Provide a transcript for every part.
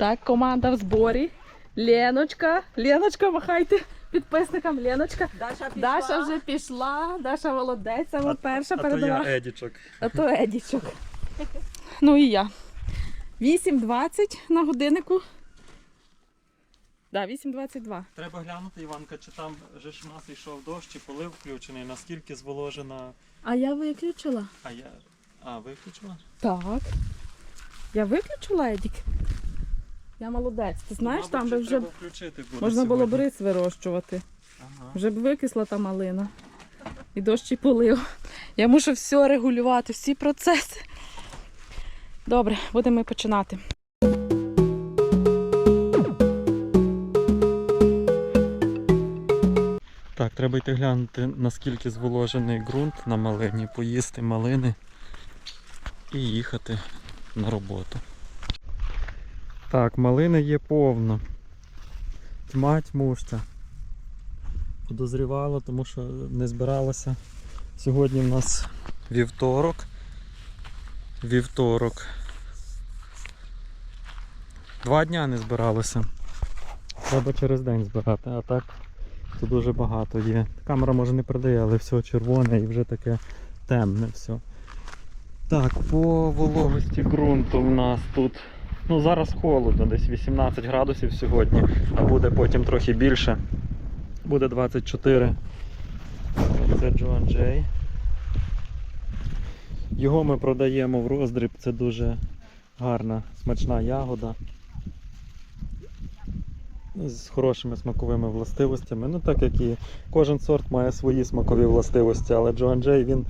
Так, команда в зборі. Леночка, Леночка, махайте підписникам. Леночка. Даша пішла. Даша вже пішла, Даша молодець, саме перша передала. А Едічок. А то Едічок. Ну і я. 8.20 на годиннику. Да, 8.22. Треба глянути, Іванка, чи там же ж у нас йшов дощ, чи полив включений, наскільки зволожена. А я виключила. А я. А, виключила? Так. Я виключила Едік. Я молодець. Ти знаєш, Мабуть, там би вже треба включити буде можна було б сьогодні. рис вирощувати. Ага. Вже б викисла та малина. І дощ і полив. Я мушу все регулювати, всі процеси. Добре, будемо починати. Так, треба йти глянути, наскільки зволожений ґрунт на малині, поїсти малини і їхати на роботу. Так, малини є повно. Тьма тьмуща. Подозрівало, тому що не збиралося. Сьогодні в нас вівторок. Вівторок. Два дня не збиралося. Треба через день збирати, а так Тут дуже багато є. Камера може не передає, але все червоне і вже таке темне все. Так, по вологості ґрунту в нас тут. Ну зараз холодно, десь 18 градусів сьогодні, а буде потім трохи більше. Буде 24. Це Джоан Джей. Його ми продаємо в роздріб, це дуже гарна смачна ягода з хорошими смаковими властивостями. Ну так як і кожен сорт має свої смакові властивості, але Джоан Джей він,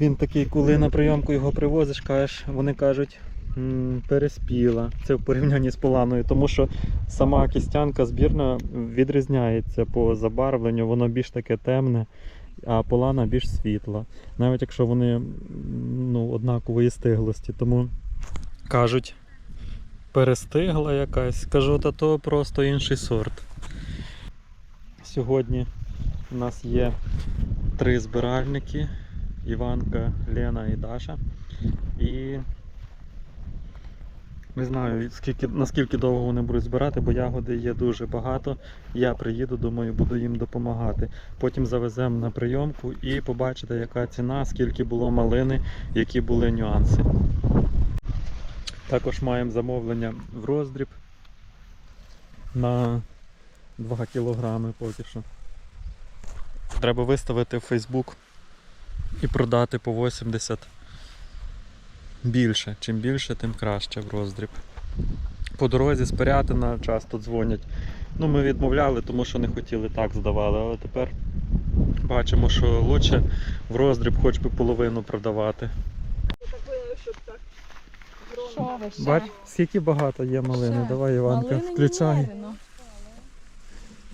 він такий, коли на прийомку його привозиш, кажеш, вони кажуть. «М, Переспіла. Це в порівнянні з поланою, тому що сама кістянка збірна відрізняється по забарвленню, воно більш таке темне, а полана більш світла. Навіть якщо вони ну, однакової стиглості. Тому кажуть, перестигла якась. Кажу, та то просто інший сорт. Сьогодні у нас є три збиральники: Іванка, Лена і Даша. І не знаю, скільки, наскільки довго вони будуть збирати, бо ягоди є дуже багато. Я приїду, думаю, буду їм допомагати. Потім завеземо на прийомку і побачите, яка ціна, скільки було малини, які були нюанси. Також маємо замовлення в роздріб на 2 кілограми поки що. Треба виставити в Facebook і продати по 80 більше. Чим більше, тим краще в роздріб. По дорозі з Пирятина часто дзвонять. Ну, ми відмовляли, тому що не хотіли так здавали, але тепер бачимо, що краще в роздріб хоч би половину продавати. Бач, скільки багато є малини. Ще. Давай, Іванка, Малини включай. немерено.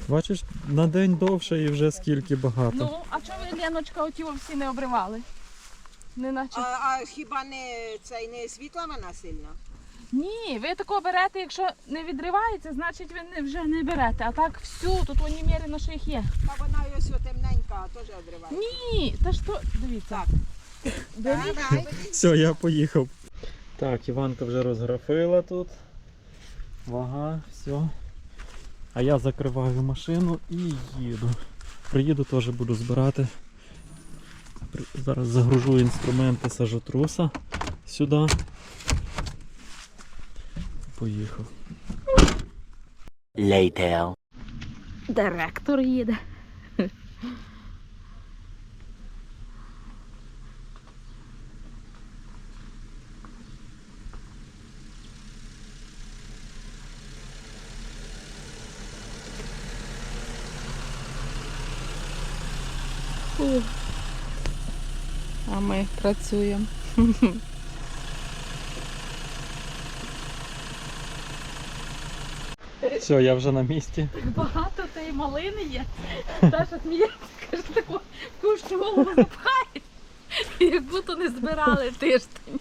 Бачиш, на день довше і вже скільки багато. Ну, а чого ви, Леночка, оті всі не обривали? Не наче. А, а хіба не цей не світла вона сильно? Ні, ви тако берете, якщо не відривається, значить ви не, вже не берете. А так всю, тут вони мірено, що їх є. Та вона ось темненька, теж одриває. Ні, та що, дивіться. Так. Давай. Все, я поїхав. Так, Іванка вже розграфила тут. Вага, все. А я закриваю машину і їду. Приїду, теж буду збирати. Зараз загружу інструменти сажотруса сюди. Поїхав. Later. Директор їде. Фу. А ми працюємо. Все, я вже на місці. Багато тієї малини є. Даша сміється, каже, таку кущу голову запхає. Як будто не збирали тиждень.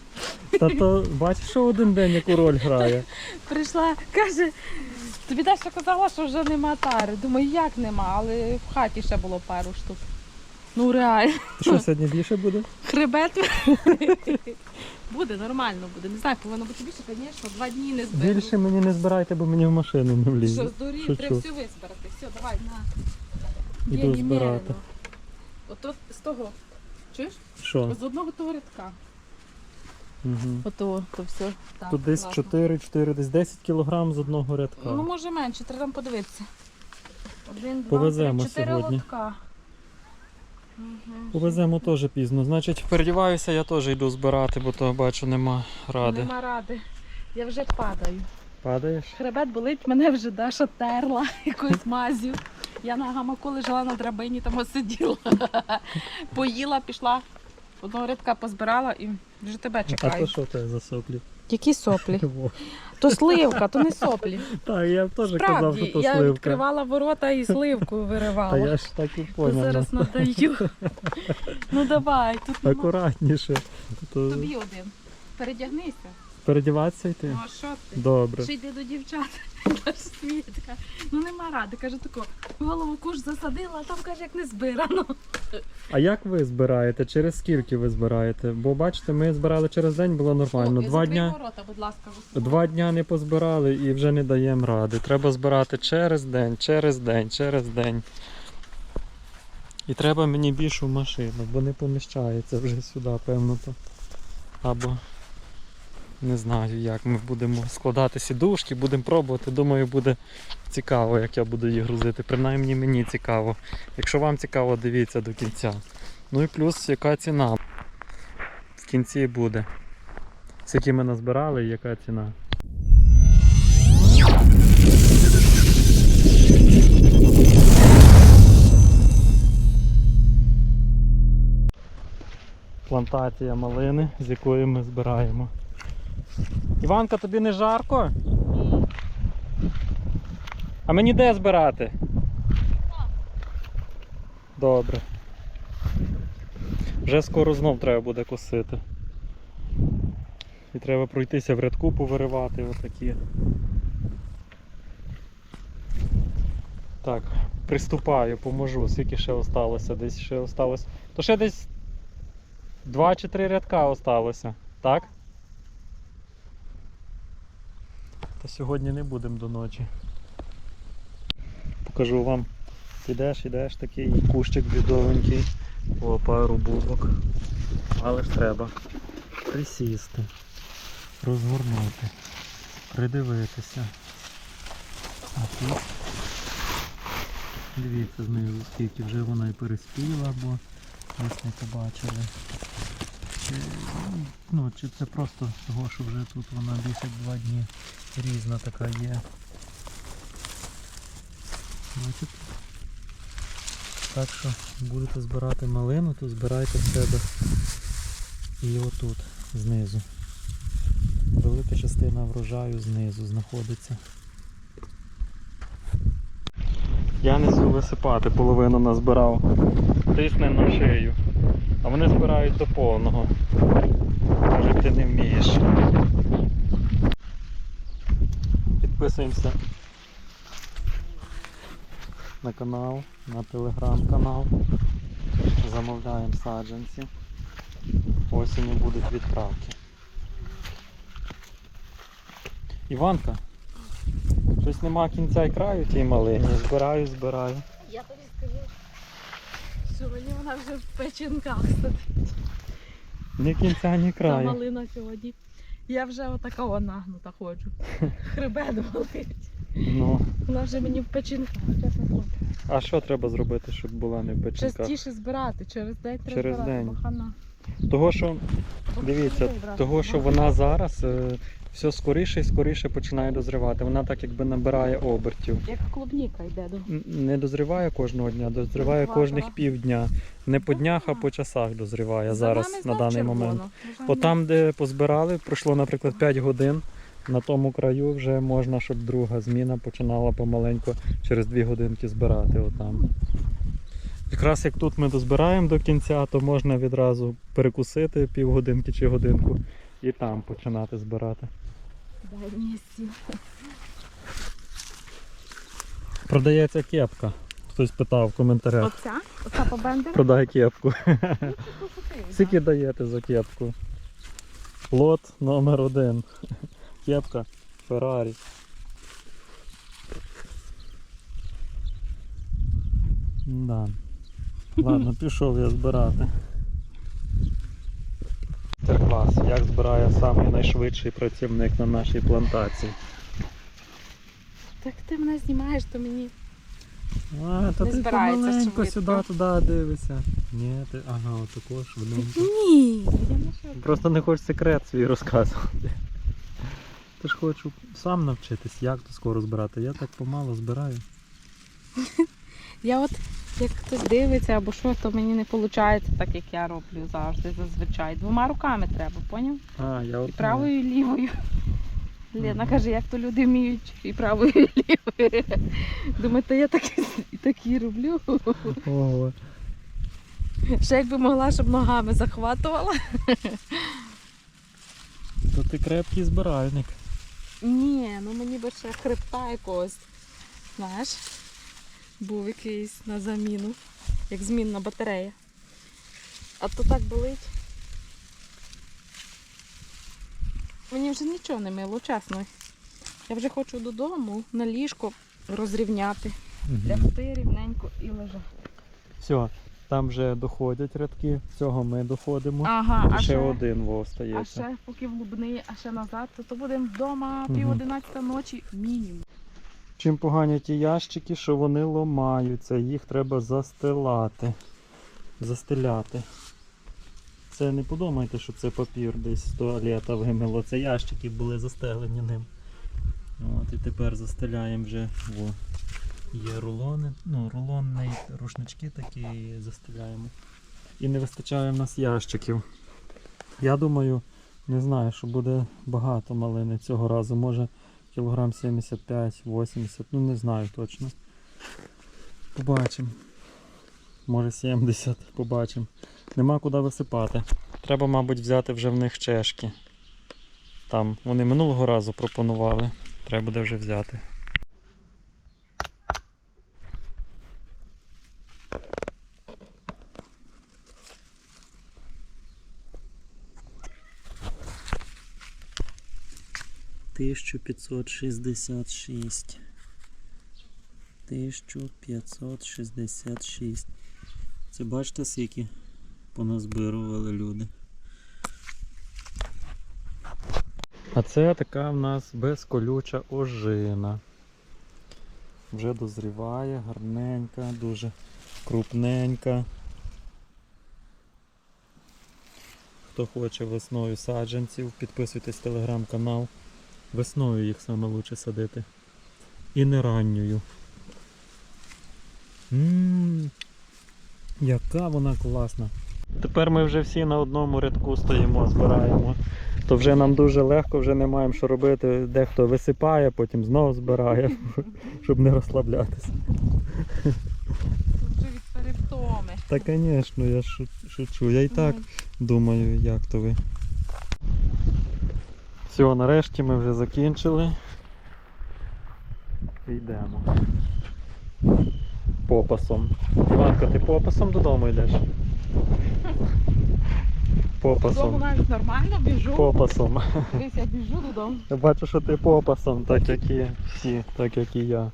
Та то бачиш, що один день яку роль грає. Прийшла, каже, тобі Даша казала, що вже нема тари. Думаю, як нема, але в хаті ще було пару штук. Ну реально. Що сьогодні більше буде? Хребет буде, нормально буде. Не знаю, повинно бути більше, звісно, два дні не зберу. Більше мені не збирайте, бо мені в машину не Що, влізе. здурів, Шучу. треба все визбирати. Все, давай, на. Іду Є збирати. Ото з того. Чуєш? Що? З одного того рядка. Угу. Ото, то все. Так, Тут десь класно. 4, 4, десь 10 кілограм з одного рядка. Ну, може менше, треба там подивитися. Один, два, Повеземо три, чотири сьогодні. лотка. Мгм. Повеземо теж пізно. Значить, передіваюся, я теж йду збирати, бо то бачу нема ради. Нема ради. Я вже падаю. Падаєш? Хребет болить, мене вже Даша терла якоюсь мазю. Я на гамаку лежала на драбині, там сиділа. Поїла, пішла. Одного рядка позбирала і вже тебе А то що це за соплі? Які соплі? То сливка, то не соплі. Так, я теж казав, Справді, що то я сливка. відкривала ворота і сливку Та виривала. я ж так і То поняв. зараз надаю. Ну давай, тут нема. Акуратніше. То тобі один. Передягнися. Передіватися йти? Ну а що ти? Добре. Ще йди до дівчат. Каже, Світка. Ну нема ради. Каже тако, голову куш засадила, а там каже, як не збирано. А як ви збираєте? Через скільки ви збираєте? Бо бачите, ми збирали через день, було нормально. О, Два дня, ворота, будь ласка, два дня не позбирали і вже не даємо ради. Треба збирати через день, через день, через день. І треба мені більшу машину, бо не поміщається вже сюди, певно. То. Або не знаю, як ми будемо складати сідушки, будемо пробувати. Думаю, буде цікаво, як я буду їх грузити. Принаймні мені цікаво. Якщо вам цікаво, дивіться до кінця. Ну і плюс яка ціна в кінці буде. Скільки ми назбирали і яка ціна. Плантація малини, з якої ми збираємо. Іванка, тобі не жарко? А мені де збирати? Добре. Вже скоро знов треба буде косити. І треба пройтися в рядку повиривати отакі. Так, приступаю, поможу. Скільки ще осталося? Десь ще осталось. То ще десь два чи три рядка осталося, так? Та сьогодні не будемо до ночі. Покажу вам. Ідеш, ідеш такий кущик бідовенький. О, пару бубок. Але ж треба присісти, розгорнути, придивитися. А тут дивіться знизу, скільки вже вона і переспіла, бо десь не побачили. Чи, ну, чи це просто того, що вже тут вона як два дні різна така є. Бачите? Так що будете збирати малину, то збирайте в себе і отут, знизу. Велика частина врожаю знизу знаходиться. Я несу висипати, половину назбирав. Тисне на шию. А вони збирають до повного. Кажуть, ти не вмієш. Підписуємося на канал, на телеграм-канал. Замовляємо саджанці. Осінню будуть відправки. Іванка, щось нема кінця і краю тій малині. Збираю, збираю. Я тобі скажу. Сьогодні вона вже в печінках сидить. Ні кінця, ні Та малина сьогодні. Я вже отака о, нагнута ходжу. Хребет болить. Ну, Вона вже мені в печінках, чесно а що треба зробити, щоб була не в печінках? Частіше збирати, через день треба Через збирати, день. бо хана. Того, що Дивіться, того, що вона зараз е, все скоріше і скоріше починає дозрівати. Вона так якби набирає обертів. Як клубніка йде до. Н- Не дозріває кожного дня, дозріває Два, кожних два. півдня. Не по днях, а по часах дозріває зараз на даний момент. Бо там, де позбирали, пройшло, наприклад, 5 годин. На тому краю вже можна, щоб друга зміна починала помаленьку через 2 годинки збирати отам. Якраз як тут ми дозбираємо до кінця, то можна відразу перекусити півгодинки чи годинку і там починати збирати. Дай мені сіл. Продається кепка. Хтось питав в коментарях. Оця? Остапа Бендер? Продай кепку. Скільки даєте за кепку? Лот номер один. Кепка Феррарі. Да. Ладно, пішов я збирати. Мастер-клас. Як збирає самий найшвидший працівник на нашій плантації. Так ти мене знімаєш, то мені. А, то Не ти збирається помаленько швидко. сюди, туди дивишся. Ні, ти, ага, отако швиденько. Ні, я не що. Просто не хочеш секрет свій розказувати. Ти ж хочу сам навчитись, як то скоро збирати. Я так помало збираю. Я от, як хтось дивиться або що, то мені не виходить так, як я роблю завжди, зазвичай. Двома руками треба, поняв? А, я от І правою, і лівою. Лена каже, як то люди вміють і правою, і лівою. Думаю, то я так, і- так і роблю. Ого. Ще якби могла, щоб ногами захватувала. То ти крепкий збиральник. Ні, ну мені би ще хребта якогось. Знаєш, був якийсь на заміну, як змінна батарея. А то так болить. Мені вже нічого не мило, чесно. Я вже хочу додому на ліжко розрівняти, лягти рівненько і лежати. Все, там вже доходять рядки, цього ми доходимо. Ага, а ще, ще, один во а ще поки в Лубни, а ще назад, то, то будемо вдома пів одинадцята ночі мінімум. Чим погані ті ящики, що вони ломаються, їх треба застилати. Застеляти. Це не подумайте, що це папір десь з туалета вимило. Це ящики були застелені ним. От, і тепер застеляємо вже. Во. Є рулони, ну, рулонні рушнички такі застеляємо. І не вистачає в нас ящиків. Я думаю, не знаю, що буде багато малини цього разу. Може кілограм 75-80, ну не знаю точно. Побачимо. Може 70, побачимо. Нема куди висипати. Треба, мабуть, взяти вже в них чешки. Там вони минулого разу пропонували. Треба буде вже взяти. Тисячу п'ятсот шістдесят шість. Тисячу п'ятсот шістдесят шість. Це бачите, скільки поназбирували люди. А це така в нас безколюча ожина. Вже дозріває, гарненька, дуже крупненька. Хто хоче весною саджанців, підписуйтесь в телеграм-канал. Весною їх саме лучше садити. І не ранньою. Ммм, яка вона класна. Тепер ми вже всі на одному рядку стоїмо, збираємо. То вже нам дуже легко, вже не маємо що робити. Дехто висипає, потім знову збирає, щоб не розслаблятися. Вже від перевтоми. Та звісно, я шучу. Я і так думаю, як то ви. Все, нарешті ми вже закінчили. Йдемо. Попасом. Іванка, ти попасом додому йдеш? Попасом. Додому навіть нормально біжу. Попасом. Дивись, я біжу додому. Я бачу, що ти попасом, так як і всі, так як і я.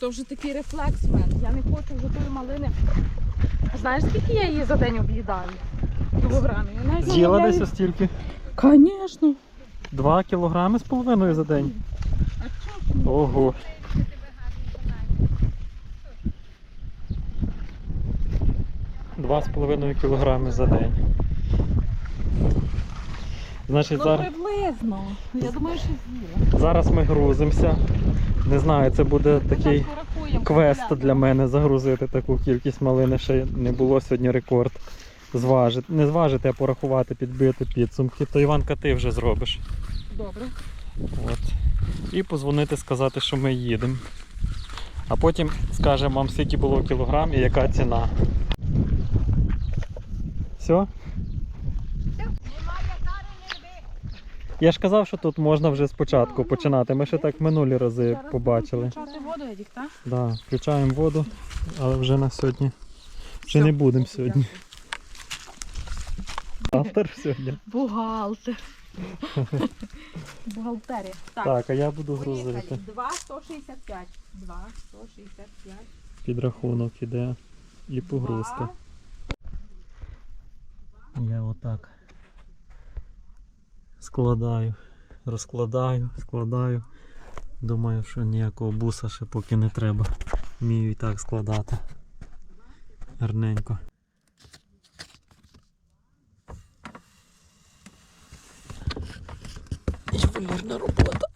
То вже такий рефлекс в мене. Я не хочу вже тої малини. Знаєш, скільки я її за день об'їдаю? Кілограмів. Я З'їла десь стільки? Звісно. Два кілограми з половиною за день. Ого. Два з половиною кілограми за день. Значить, Ну, зараз, приблизно. Я думаю, що з'їла. зараз ми грузимося. Не знаю, це буде такий квест для мене загрузити таку кількість малини. Ще не було сьогодні рекорд. Зважити. Не зважити, а порахувати, підбити підсумки. То Іванка, ти вже зробиш. Добре. От. І позвонити, сказати, що ми їдемо. А потім скажемо вам, скільки було кілограм і яка ціна. Все? Я ж казав, що тут можна вже спочатку починати. Ми ще так минулі рази побачили. Включати воду, Едік, так? Да, включаємо воду, але вже на сьогодні. Вже не будемо сьогодні. Автор сьогодні. Бухгалтер. Бухгалтерія. Так, Так, а я буду грузити. 2,165. 2,165. Підрахунок іде і погрузка. Я отак складаю, розкладаю, складаю. Думаю, що ніякого буса ще поки не треба. Вмію і так складати. Гарненько. Ювелірна робота.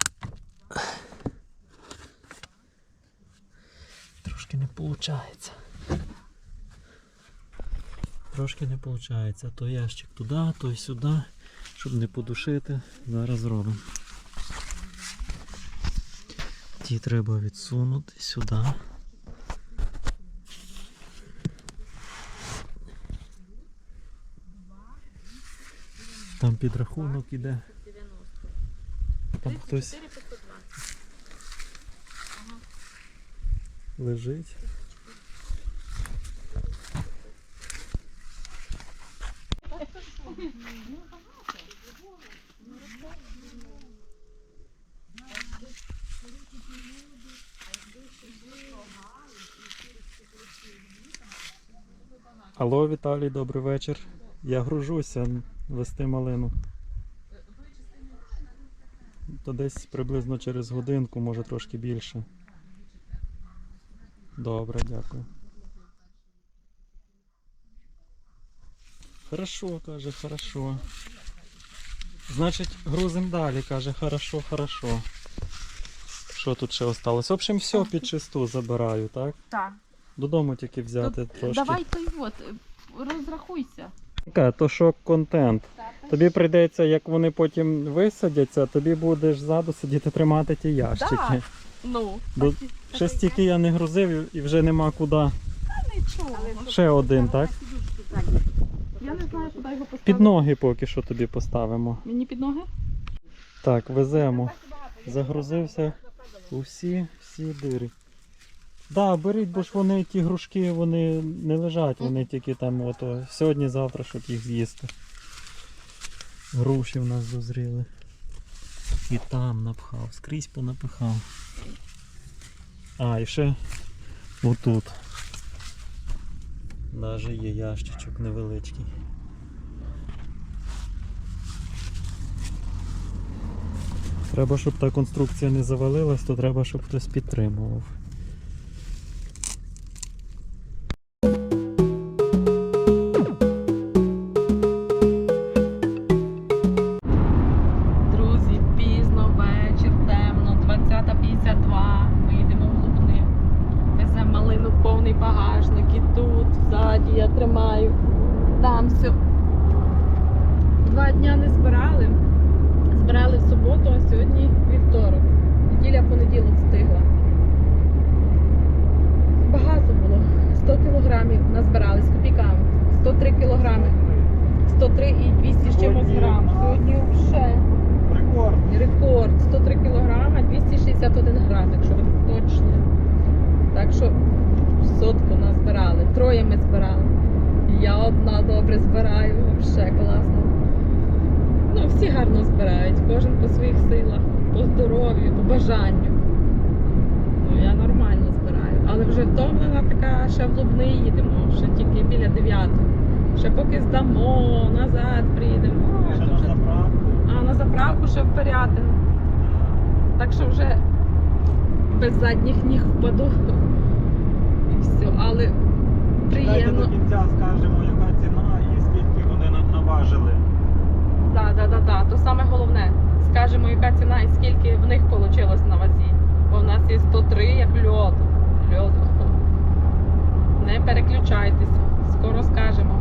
Трошки не виходить. Трошки не виходить. То ящик туди, то й сюди, щоб не подушити. Зараз зробимо. Ті треба відсунути сюди. Там підрахунок іде. Там хтось лежить. Алло, Віталій, добрий вечір. Я гружуся вести малину. То десь приблизно через годинку, може трошки більше. Добре, дякую. Хорошо, каже, хорошо. Значить, грузим далі, каже, хорошо, хорошо. Що тут ще осталось? В общем, все під чисту забираю, так? Так. Додому тільки взяти трошки. Давай той от, розрахуйся. То шок контент. Тобі прийдеться, як вони потім висадяться, тобі будеш ззаду сидіти тримати ті ящики. Да. Ну, Бо ще стільки я не грузив і- вже нема куди. Ще один, так? Я не знаю, куди його поставити. Під ноги поки що тобі поставимо. Мені під ноги? Так, веземо. Загрузився у всі, всі дири. Да, беріть, бо ж вони ті грушки, вони не лежать, вони тільки там ото сьогодні-завтра, щоб їх з'їсти. Груші в нас дозріли. І там напхав, скрізь понапихав. А, і ще отут. Даже є ящичок невеличкий. Треба, щоб та конструкція не завалилась, то треба, щоб хтось підтримував. Сотку назбирали. Троє ми збирали. Я одна добре збираю, взагалі класно. Ну, всі гарно збирають, кожен по своїх силах, по здоров'ю, по бажанню. Ну, я нормально збираю. Але вже втомлена така, ще в Лубни їдемо, ще тільки біля 9. Ще поки здамо, назад приїдемо. Ще на вже заправку. а на заправку ще в Пирятину. Так що вже без задніх ніг впаду. Все. Але Дайте до кінця скажемо, яка ціна і скільки вони нам наважили. Так, так, так, так. То саме головне. Скажемо, яка ціна і скільки в них вийшло на вазі. Бо в нас є 103 як льод. Льод. Не переключайтеся. Скоро скажемо.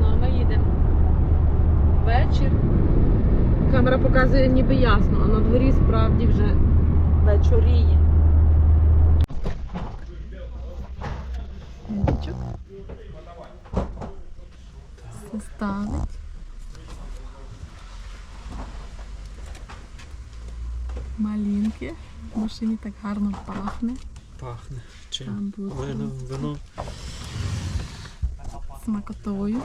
Ну, а ми їдемо. Вечір. Камера показує ніби ясно, а на дворі справді вже вечоріє. будиночок. Все ставить. Малинки. В машині так гарно пахне. Пахне. Чим? Вино, вино. Смакотою.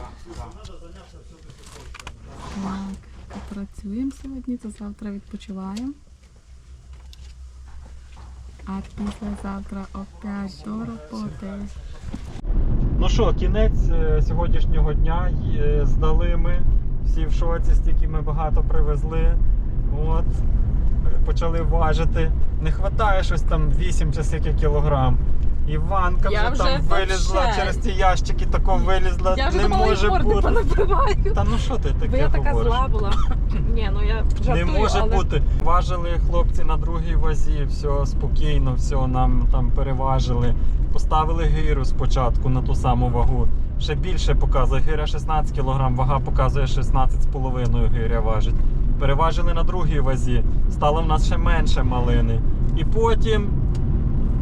Так, працюємо сьогодні, то завтра відпочиваємо. А післязавтра опять до роботи. Ну що, кінець е, сьогоднішнього дня. Здали ми. Всі в шоці, стільки ми багато привезли. От. Почали важити. Не вистачає щось там 8 чи кілограм. Іванка Я вже, вже там вилізла вообще- через ті ящики, тако вилізла. Я вже не думала, може морди бути. понабиваю. Та ну що ти таке Бо я така говориш? зла була. Ні, ну я жартую, Не може але... бути. Важили хлопці на другій вазі, все спокійно, все нам там переважили. Поставили гирю спочатку на ту саму вагу. Ще більше показує. Гиря 16 кг, вага показує 16,5 гиря важить. Переважили на другій вазі. Стало в нас ще менше малини. І потім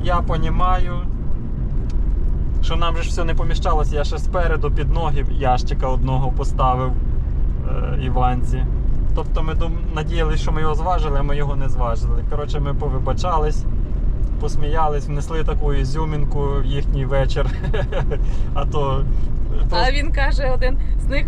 я понімаю, що нам же ж все не поміщалося. Я ще спереду під ноги ящика одного поставив е, Іванці. Тобто ми дум... надіялися, що ми його зважили, а ми його не зважили. Коротше, ми повибачались, посміялись, внесли таку ізюмінку в їхній вечір. А то А він каже один з них.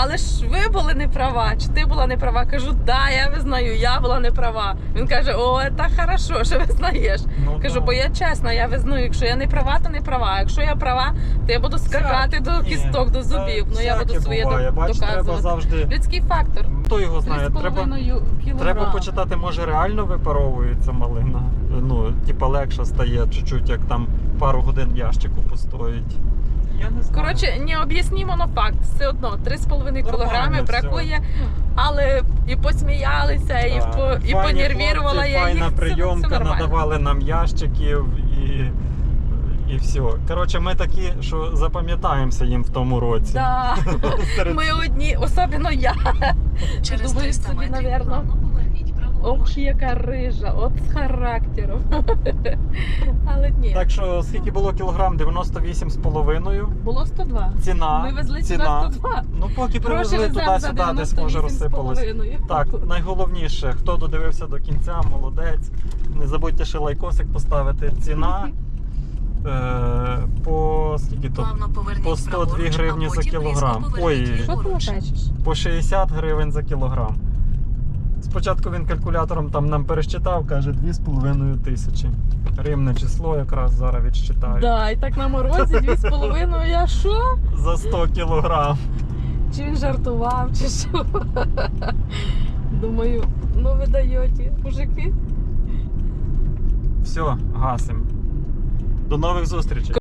Але ж ви були не права, чи ти була не права? Кажу, да, я визнаю, я була не права. Він каже, о, так хорошо, що визнаєш. ну, Кажу, бо я чесна, я визнаю, якщо я не права, то не права. А Якщо я права, то я буду скакати до Ні, кісток, до зубів. Ну я буду всяке своє буває. Бач, треба доказувати. завжди. Людський фактор. Хто його знає? Треба, 3,5 кілограма. треба почитати, може реально випаровується малина. Ну, типа легше стає чуть-чуть, як там пару годин в ящику постоїть. Я не знаю. Коротше, не об'яснімо на факт. Все одно 3,5 кілограми бракує, але і посміялися, і, Так. по, і Файні понервірувала хлопці, я Файна. Прийомка, це нормально. надавали нам ящиків і, і все. Коротше, ми такі, що запам'ятаємося їм в тому році. Да. Серед- Ми одні, особливо я. Через Думаю 300 собі, метрів плавно Ох, яка рижа, от з характером. Але ні. Так що скільки було кілограм? 98,5. Було 102. Ціна. Ми везли ціна. 102. Ну поки привезли туди-сюди, десь може розсипалось. Так, найголовніше, хто додивився до кінця, молодець. Не забудьте ще лайкосик поставити. Ціна е, по скільки то? По 102 гривні за кілограм. Ой. По 60 гривень за кілограм. Спочатку він калькулятором там нам пересчитав, каже 2,5 тисячі. Рівне число якраз зараз відчитаю. Да, і так на морозі 2,5. Я що? За 100 кілограм. Чи він жартував, чи що? Думаю, ну ви даєте, мужики. Все, гасим. До нових зустрічей.